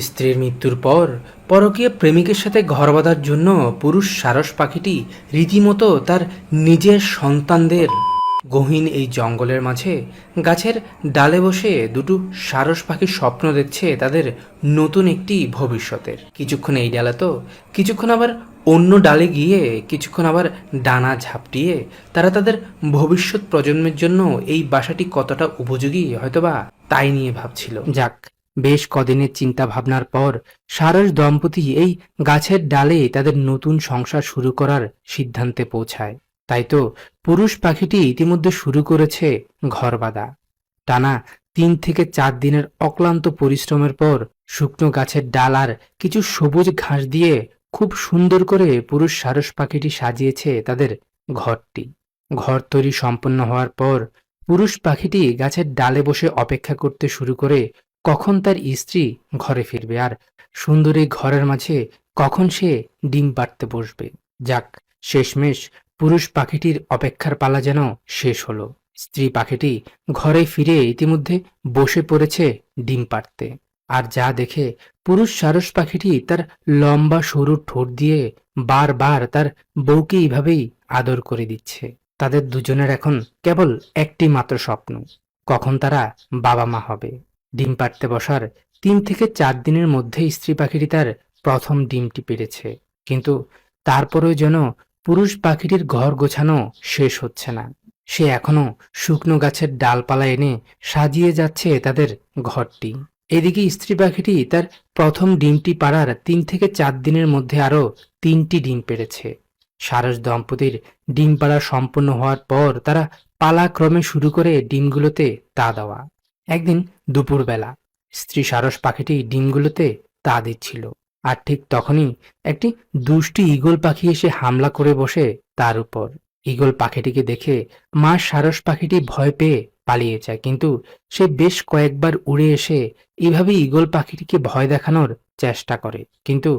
স্ত্রীর মৃত্যুর পর পরকীয় প্রেমিকের সাথে ঘর বাঁধার জন্য পুরুষ সারস পাখিটি রীতিমতো তার নিজের সন্তানদের গহীন এই জঙ্গলের মাঝে গাছের ডালে বসে দুটো সারস পাখির স্বপ্ন দেখছে তাদের নতুন একটি ভবিষ্যতের। কিছুক্ষণ এই ডালে তো, কিছুক্ষণ আবার অন্য ডালে গিয়ে, কিছুক্ষণ আবার ডানা ঝাপটিয়ে তারা তাদের ভবিষ্যৎ প্রজন্মের জন্য এই বাসাটি কতটা উপযোগী হয়তোবা তাই নিয়ে ভাবছিল। যাক বেশ কদিনের চিন্তা ভাবনার পর সারস দম্পতি এই গাছের ডালে তাদের নতুন সংসার শুরু করার সিদ্ধান্তে পৌঁছায়। তাই তো পুরুষ পাখিটি ইতিমধ্যে শুরু করেছে ঘর বাঁধা টানা তিন থেকে চার দিনের অক্লান্ত পরিশ্রমের পর শুকনো গাছের ডাল আর কিছু সবুজ ঘাস দিয়ে খুব সুন্দর করে পুরুষ সারস পাখিটি সাজিয়েছে তাদের ঘরটি। ঘর তৈরি সম্পন্ন হওয়ার পর পুরুষ পাখিটি গাছের ডালে বসে অপেক্ষা করতে শুরু করে কখন তার স্ত্রী ঘরে ফিরবে আর সুন্দরী ঘরের মাঝে কখন সে ডিম পাড়তে বসবে? যাক, শেষমেশ পুরুষ পাখিটির অপেক্ষার পালা যেন শেষ হলো। স্ত্রী পাখিটি ঘরে ফিরে ইতিমধ্যে বসে পড়েছে ডিম পাড়তে। আর যা দেখে পুরুষ সারস পাখিটি তার লম্বা সরু ঠোঁট দিয়ে বারবার তার বউকে এইভাবেই আদর করে দিচ্ছে। তাদের দুজনের এখন কেবল একটি মাত্র স্বপ্ন, কখন তারা বাবা মা হবে। ডিম পাড়তে বসার তিন থেকে চার দিনের মধ্যে স্ত্রী পাখিটি তার প্রথম ডিমটি পেরেছে কিন্তু তারপরেও যেন পুরুষ পাখিটির ঘর গোছানো শেষ হচ্ছে না। সে এখনও শুকনো গাছের ডালপালা এনে সাজিয়ে যাচ্ছে তাদের ঘরটি। এদিকে স্ত্রী পাখিটি তার প্রথম ডিমটি পাড়ার তিন থেকে চার দিনের মধ্যে আরও তিনটি ডিম পেড়েছে। সারস দম্পতির ডিম পাড়া সম্পন্ন হওয়ার পর তারা পালাক্রমে শুরু করে ডিমগুলোতে তা দেওয়া। একদিন দুপুরবেলা স্ত্রী সারস পাখিটি ডিমগুলোতে তা দিচ্ছিল, আর ঠিক তখনই একটি দুষ্টি ঈগল পাখি এসে হামলা করে বসে তার উপর। ঈগল পাখিটিকে দেখে মা সারস পাখিটি ভয় পেয়ে পালিয়ে যায়, কিন্তু সে বেশ কয়েকবার উড়ে এসে এভাবে ঈগল পাখিটিকে ভয় দেখানোর চেষ্টা করে, কিন্তু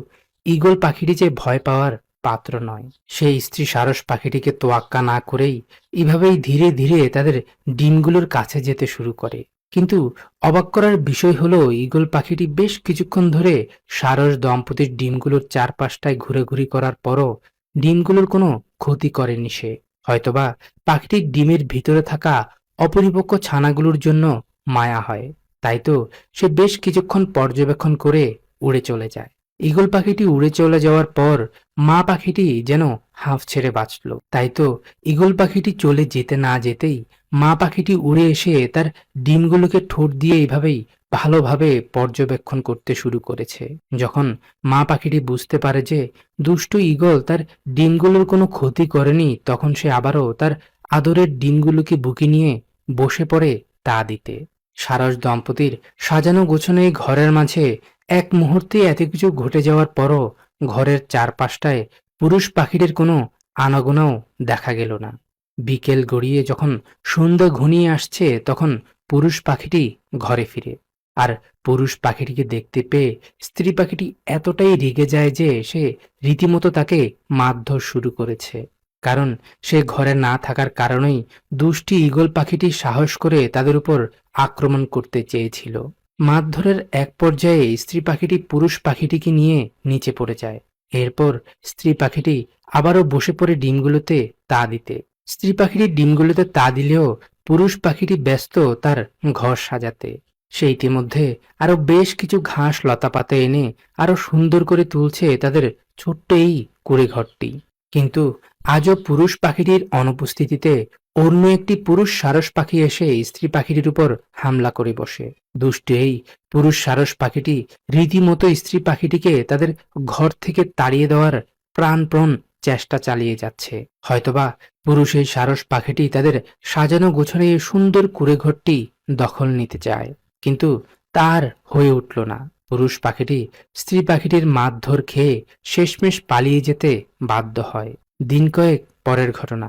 ঈগল পাখিটি যে ভয় পাওয়ার পাত্র নয়। সেই স্ত্রী সারস পাখিটিকে তোয়াক্কা না করেই এভাবেই ধীরে ধীরে তাদের ডিমগুলোর কাছে যেতে শুরু করে। কিন্তু অবাক করার বিষয় হলো, ঈগল পাখিটি বেশ কিছুক্ষণ ধরে সারস দম্পতির ডিমগুলোর চারপাশটায় ঘুরে করার পরও ডিমগুলোর কোনো ক্ষতি করেনি সে। হয়তোবা পাখিটির ডিমের ভিতরে থাকা অপরিপক্ক ছানাগুলোর জন্য মায়া হয়। তাই তো সে বেশ কিছুক্ষণ পর্যবেক্ষণ করে উড়ে চলে যায়। ঈগল পাখিটি উড়ে চলে যাওয়ার পর মা পাখিটি যেন হাঁফ ছেড়ে বাঁচল। তাই তো ঈগল পাখিটি চলে যেতে না যেতেই মা পাখিটি উড়ে এসে তার ডিমগুলোকে ঠোঁট দিয়ে এইভাবেই ভালোভাবে পর্যবেক্ষণ করতে শুরু করেছে। যখন মা পাখিটি বুঝতে পারে যে দুষ্ট ঈগল তার ডিমগুলোর কোনো ক্ষতি করেনি, তখন সে আবারও তার আদরের ডিমগুলোকে বুকে নিয়ে বসে পড়ে তা দিতে। সারস দম্পতির সাজানো গোছানো এই ঘরের মাঝে এক মুহূর্তে এত কিছু ঘটে যাওয়ার পরও ঘরের চারপাশটায় পুরুষ পাখিটির কোনো আনাগোনাও দেখা গেল না। বিকেল গড়িয়ে যখন সন্ধ্যা ঘনিয়ে আসছে, তখন পুরুষ পাখিটি ঘরে ফিরে। আর পুরুষ পাখিটিকে দেখতে পেয়ে স্ত্রী পাখিটি এতটাই রেগে যায় যে সে রীতিমতো তাকে মারধর শুরু করেছে। কারণ সে ঘরে না থাকার কারণেই দুষ্টি ঈগল পাখিটি সাহস করে তাদের উপর আক্রমণ করতে চেয়েছিল। মারধরের এক পর্যায়ে স্ত্রী পাখিটি পুরুষ পাখিটিকে নিয়ে নিচে পড়ে যায়। এরপর স্ত্রী পাখিটি আবারও বসে পড়ে ডিমগুলোতে তা দিতে। স্ত্রী পাখিটির ডিমগুলোতে তা দিলেও পুরুষ পাখিটি ব্যস্ত তার ঘর সাজাতে। সে ইতিমধ্যে আরও বেশ কিছু ঘাস লতাপাতা এনে আরও সুন্দর করে তুলছে তাদের ছোট্ট এই কুড়ে ঘরটি কিন্তু আজও পুরুষ পাখিটির অনুপস্থিতিতে অন্য একটি পুরুষ সারস পাখি এসে স্ত্রী পাখিটির উপর হামলা করে বসে। দুষ্ট এই পুরুষ সারস পাখিটি রীতিমতো স্ত্রী পাখিটিকে তাদের ঘর থেকে তাড়িয়ে দেওয়ার প্রাণপ্রণ চেষ্টা চালিয়ে যাচ্ছে। হয়তোবা পুরুষ এই সারস পাখিটি তাদের সাজানো গোছানো এই সুন্দর কুড়ে ঘরটি দখল নিতে চায়। কিন্তু তার হয়ে উঠল না। পুরুষ পাখিটি স্ত্রী পাখিটির মারধর খেয়ে শেষমেশ পালিয়ে যেতে বাধ্য হয়। দিন কয়েক পরের ঘটনা।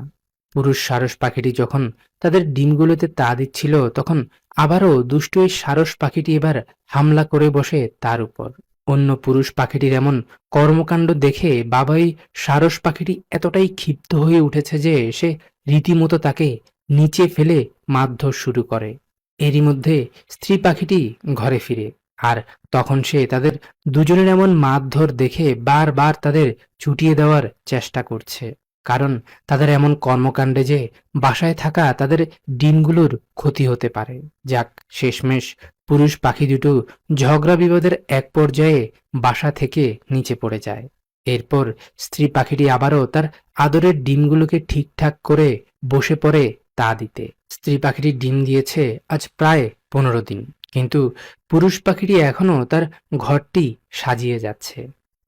পুরুষ সারস পাখিটি যখন তাদের ডিমগুলোতে তা দিচ্ছিল, তখন আবারও দুষ্ট এই সারস পাখিটি এবার হামলা করে বসে তার উপর। অন্য পুরুষ পাখিটির এমন কর্মকাণ্ড দেখে বাবাই সারস পাখিটি এতটাই ক্ষিপ্ত হয়ে উঠেছে যে সে রীতিমতো তাকে নিচে ফেলে মারধর শুরু করে। এরই মধ্যে স্ত্রী পাখিটি ঘরে ফিরে আর তখন সে তাদের দুজনের এমন মারধর দেখে বারবার তাদের ছুটিয়ে দেওয়ার চেষ্টা করছে। কারণ তাদের এমন কর্মকাণ্ডে যে বাসায় থাকা তাদের ডিমগুলোর ক্ষতি হতে পারে। যাক, শেষমেশ পুরুষ পাখি দুটো ঝগড়া বিবাদের এক পর্যায়ে বাসা থেকে নিচে পড়ে যায়। এরপর স্ত্রী পাখিটি আবারও তার আদরের ডিমগুলোকে ঠিকঠাক করে বসে পড়ে তা দিতে। স্ত্রী পাখিটি ডিম দিয়েছে আজ প্রায় পনেরো দিন, কিন্তু পুরুষ পাখিটি এখনও তার ঘরটি সাজিয়ে যাচ্ছে।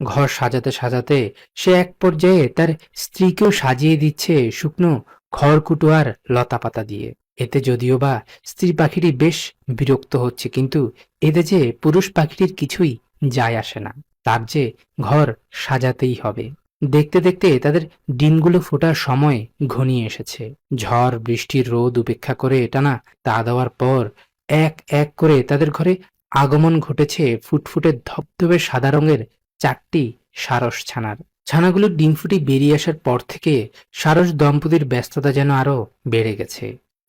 ঘর সাজাতে সাজাতে সে এক পর্যায়ে তার স্ত্রীকেও সাজিয়ে দিচ্ছে শুকনো খড়কুটো আর লতাপাতা দিয়ে। এতে যদিও বা স্ত্রী পাখিটি বেশ বিরক্ত হচ্ছে, কিন্তু এতে যে পুরুষ পাখিটির কিছুই যায় আসে না, তার যে ঘর সাজাতেই হবে। দেখতে দেখতে তাদের ডিমগুলো ফোটার সময় ঘনিয়ে এসেছে। ঝড় বৃষ্টির রোদ উপেক্ষা করে টানা তা দেওয়ার পর এক এক করে তাদের ঘরে আগমন ঘটেছে ফুটফুটে ধবধবে সাদা রঙের চারটি সারস ছানার। ছানাগুলোর ডিম ফুটি বেরিয়ে আসার পর থেকে সারস দম্পতির ব্যস্ততা যেন আরও বেড়ে গেছে।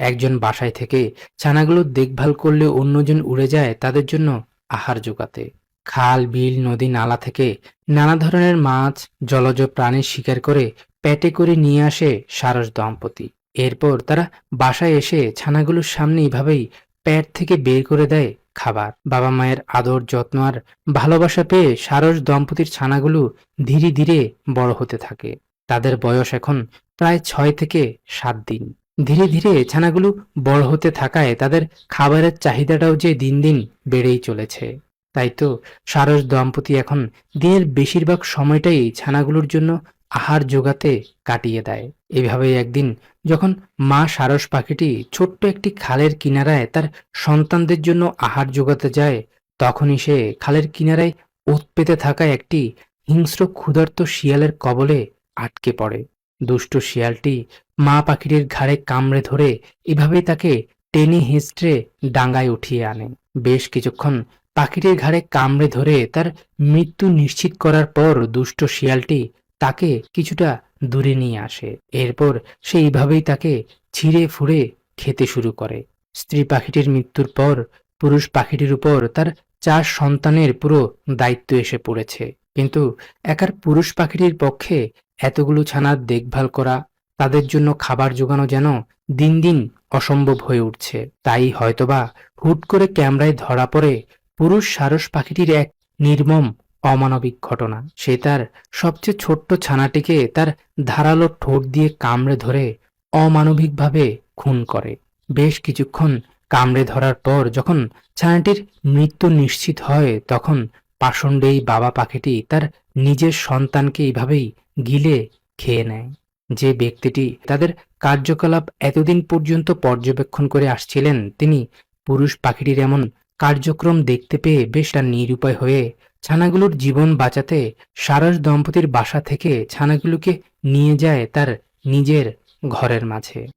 একজন বাসায় থেকে ছানাগুলোর দেখভাল করলে অন্যজন উড়ে যায় তাদের জন্য আহার জোগাতে। খাল, বিল, নদী, নালা থেকে নানা ধরনের মাছ, জলজ প্রাণী শিকার করে পেটে করে নিয়ে আসে সারস দম্পতি। এরপর তারা বাসায় এসে ছানাগুলোর সামনে এভাবেই প্যাট থেকে বের করে দেয় খাবার। বাবা মায়ের আদর, যত্ন আর ভালোবাসা পেয়ে সারস দম্পতির ছানাগুলো ধীরে ধীরে বড় হতে থাকে। তাদের বয়স এখন প্রায় ছয় থেকে সাত দিন। ধীরে ধীরে ছানাগুলো বড় হতে থাকায় তাদের খাবারের চাহিদাটাও যে দিন দিন বেড়েই চলেছে। তাই তো সারস দম্পতি এখন দিনের বেশিরভাগ সময়টাই ছানাগুলোর জন্য আহার জোগাতে কাটিয়ে দেয়। এভাবেই একদিন যখন মা সারস পাখিটি ছোট্ট একটি খালের কিনারায় তার সন্তানদের জন্য আহার জোগাতে যায়, তখনই সে খালের কিনারায় ওত পেতে থাকা একটি হিংস্র ক্ষুধার্ত শিয়ালের কবলে আটকে পড়ে। দুষ্ট শিয়ালটি মা পাখিটির ঘাড়ে কামড়ে ধরে এভাবেই তাকে টেনে হিঁচড়ে ডাঙ্গায় উঠিয়ে আনে। বেশ কিছুক্ষণ পাখিটির ঘাড়ে কামড়ে ধরে তার মৃত্যু নিশ্চিত করার পর দুষ্ট শিয়ালটি তাকে কিছুটা দূরে নিয়ে আসে। এরপর সে এইভাবেই তাকে ছিঁড়ে ফুঁড়ে খেতে শুরু করে। স্ত্রী পাখিটির মৃত্যুর পর পুরুষ পাখিটির উপর তার চার সন্তানের পুরো দায়িত্ব এসে পড়েছে। কিন্তু একার পুরুষ পাখিটির পক্ষে এতগুলো ছানার দেখভাল করা তাদের জন্য খাবার জোগানো যেন দিন দিন অসম্ভব হয়ে উঠছে। তাই হয়তোবা হুট করে ক্যামেরায় ধরা পড়ে পুরুষ সারস পাখিটির এক নির্মম অমানবিক ঘটনা। সে তার সবচেয়ে ছোট্ট ছানাটিকে তার ধারালো ঠোঁট দিয়ে কামড়ে ধরে অমানবিকভাবে খুন করে। বেশ কিছুক্ষণ কামড়ে ধরার পর যখন ছানাটির মৃত্যু নিশ্চিত হয়, তখন পাষণ্ডেই বাবা পাখিটি তার নিজের সন্তানকে এইভাবেই গিলে খেয়ে নেয়। যে ব্যক্তিটি তাদের কার্যকলাপ এতদিন পর্যন্ত পর্যবেক্ষণ করে আসছিলেন, তিনি পুরুষ পাখিটির এমন কার্যক্রম দেখতে পেয়ে বেশ তার নিরুপায় হয়ে ছানাগুলোর জীবন বাঁচাতে সারস দম্পতির বাসা থেকে ছানাগুলোকে নিয়ে যায় তার নিজের ঘরের মাঝে।